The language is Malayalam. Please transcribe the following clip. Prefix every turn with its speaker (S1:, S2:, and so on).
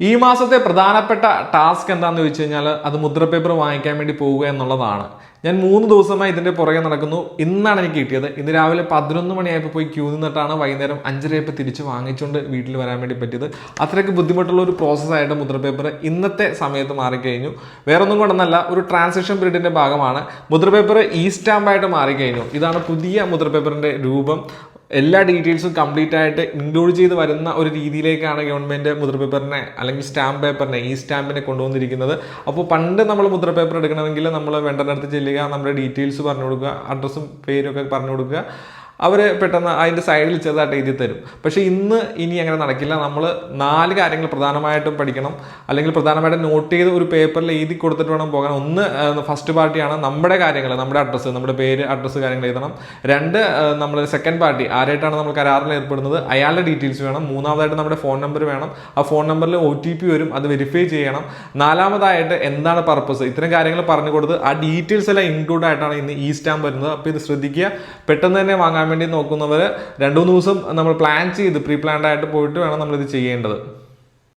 S1: ഈ മാസത്തെ പ്രധാനപ്പെട്ട ടാസ്ക് എന്താണെന്ന് ചോദിച്ചു കഴിഞ്ഞാൽ അത് മുദ്രപേപ്പർ വാങ്ങിക്കാൻ വേണ്ടി പോവുക എന്നുള്ളതാണ്. ഞാൻ മൂന്ന് ദിവസമായി ഇതിന്റെ പുറകെ നടക്കുന്നു. ഇന്നാണ് എനിക്ക് കിട്ടിയത്. ഇന്ന് രാവിലെ പതിനൊന്ന് മണിയായപ്പോൾ പോയി ക്യൂ നിന്നിട്ടാണ് വൈകുന്നേരം അഞ്ചരയപ്പോൾ തിരിച്ച് വാങ്ങിച്ചുകൊണ്ട് വീട്ടിൽ വരാൻ വേണ്ടി പറ്റിയത്. അത്രയ്ക്ക് ബുദ്ധിമുട്ടുള്ള ഒരു പ്രോസസ്സായിട്ട് മുദ്ര പേപ്പർ. ഇന്നത്തെ സമയത്ത് മാറിക്കഴിഞ്ഞു. വേറൊന്നും കൊണ്ടൊന്നല്ല ഒരു ട്രാൻസാക്ഷൻ പീരീഡിന്റെ ഭാഗമാണ്. മുദ്ര പേപ്പർ ഈ സ്റ്റാമ്പായിട്ട് മാറിക്കഴിഞ്ഞു. ഇതാണ് പുതിയ മുദ്ര പേപ്പറിന്റെ രൂപം. എല്ലാ ഡീറ്റെയിൽസും കംപ്ലീറ്റ് ആയിട്ട് ഇൻക്ലൂഡ് ചെയ്ത് വരുന്ന ഒരു രീതിയിലേക്കാണ് ഗവൺമെന്റ് മുദ്ര പേപ്പറിനെ അല്ലെങ്കിൽ സ്റ്റാമ്പ് പേപ്പറിനെ ഈ സ്റ്റാമ്പിനെ കൊണ്ടുവന്നിരിക്കുന്നത്. അപ്പോൾ പണ്ട് നമ്മൾ മുദ്രപേപ്പർ എടുക്കണമെങ്കിൽ നമ്മൾ വെണ്ടറിന്റെ അടുത്ത് ചെല്ലുക നമ്മുടെ ഡീറ്റെയിൽസ് പറഞ്ഞു കൊടുക്കുക അഡ്രസ്സും പേരും ഒക്കെ പറഞ്ഞു കൊടുക്കുക. അവർ പെട്ടെന്ന് അതിന്റെ സൈഡിൽ ചെറുതായിട്ട് എഴുതി തരും. പക്ഷേ ഇന്ന് ഇനി അങ്ങനെ നടക്കില്ല. നമ്മൾ നാല് കാര്യങ്ങൾ പ്രധാനമായിട്ടും പഠിക്കണം. അല്ലെങ്കിൽ പ്രധാനമായിട്ടും നോട്ട് ചെയ്ത് ഒരു പേപ്പറിൽ എഴുതി കൊടുത്തിട്ട് വേണം പോകാൻ. ഒന്ന് ഫസ്റ്റ് പാർട്ടിയാണ് നമ്മുടെ കാര്യങ്ങൾ നമ്മുടെ അഡ്രസ്സ് നമ്മുടെ പേര് അഡ്രസ്സ് കാര്യങ്ങൾ എഴുതണം. രണ്ട് നമ്മൾ സെക്കൻഡ് പാർട്ടി ആരായിട്ടാണ് നമ്മൾ കരാറിൽ ഏർപ്പെടുന്നത്? അയാളുടെ ഡീറ്റെയിൽസ് വേണം. മൂന്നാമതായിട്ട് നമ്മുടെ ഫോൺ നമ്പർ വേണം. ആ ഫോൺ നമ്പറിൽ ഒ ടി പി വരും. അത് വെരിഫൈ ചെയ്യണം. നാലാമതായിട്ട് എന്താണ് പർപ്പസ് ഇത്തരം കാര്യങ്ങൾ പറഞ്ഞു കൊടുത്ത് ആ ഡീറ്റെയിൽസ് എല്ലാം ഇൻക്ലൂഡ് ആയിട്ടാണ് ഇന്ന് ഈ സ്റ്റാമ്പ് വരുന്നത്. അപ്പോൾ ഇത് ശ്രദ്ധിക്കുക. പെട്ടെന്ന് തന്നെ വാങ്ങാൻ വേണ്ടി നോക്കുന്നവർ രണ്ടു മൂന്ന് ദിവസം നമ്മൾ പ്ലാൻ ചെയ്ത് പ്രീ പ്ലാൻഡ് ആയിട്ട് പോയിട്ട് വേണം നമ്മളിത് ചെയ്യേണ്ടത്.